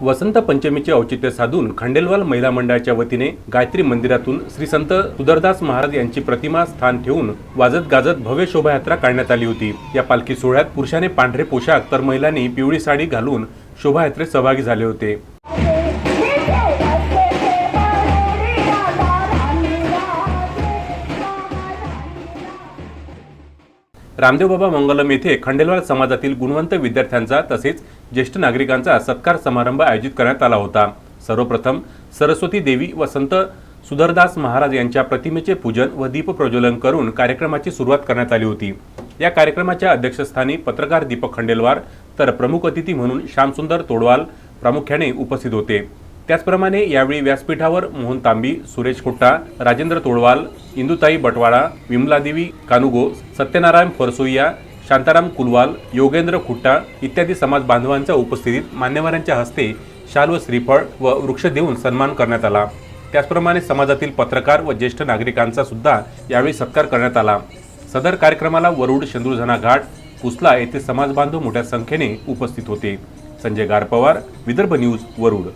वसंत पंचमीचे औचित्य साधून खंडेलवाल महिला मंडळाच्या वतीने गायत्री मंदिरातून श्री संत सुदरदास महाराज यांची प्रतिमा स्थान ठेवून वाजत गाजत भव्य शोभायात्रा काढण्यात आली होती. या पालखी सोहळ्यात पुरुषाने पांढरे पोशाख तर महिलांनी पिवळी साडी घालून शोभायात्रेत सहभागी झाले होते. रामदेव बाबा मंगलम येथे खंडेलवाल समाजातील गुणवंत विद्यार्थ्यांचा तसेच ज्येष्ठ नागरिकांचा सत्कार समारंभ आयोजित करण्यात आला होता. सर्वप्रथम सरस्वती देवी व संत सुधरदास महाराज यांच्या प्रतिमेचे पूजन व दीपप्रज्वलन करून कार्यक्रमाची सुरुवात करण्यात आली होती. या कार्यक्रमाच्या अध्यक्षस्थानी पत्रकार दीपक खंडेलवार तर प्रमुख अतिथी म्हणून श्यामसुंदर तोडवाल प्रामुख्याने उपस्थित होते. त्याचप्रमाणे यावेळी व्यासपीठावर मोहन तांबी सुरेश खुट्टा राजेंद्र तोडवाल इंदुताई बटवाडा विमलादेवी कानुगो सत्यनारायण फरसोईया शांताराम कुलवाल योगेंद्र खुट्टा इत्यादी समाज बांधवांच्या उपस्थितीत मान्यवरांच्या हस्ते शाल व श्रीफळ व वृक्ष देऊन सन्मान करण्यात आला. त्याचप्रमाणे समाजातील पत्रकार व ज्येष्ठ नागरिकांचा सुद्धा यावेळी सत्कार करण्यात आला. सदर कार्यक्रमाला वरुड शेंदुरझणा घाट कुसला येथे समाजबांधव मोठ्या संख्येने उपस्थित होते. संजय गारपवार विदर्भ न्यूज वरुड.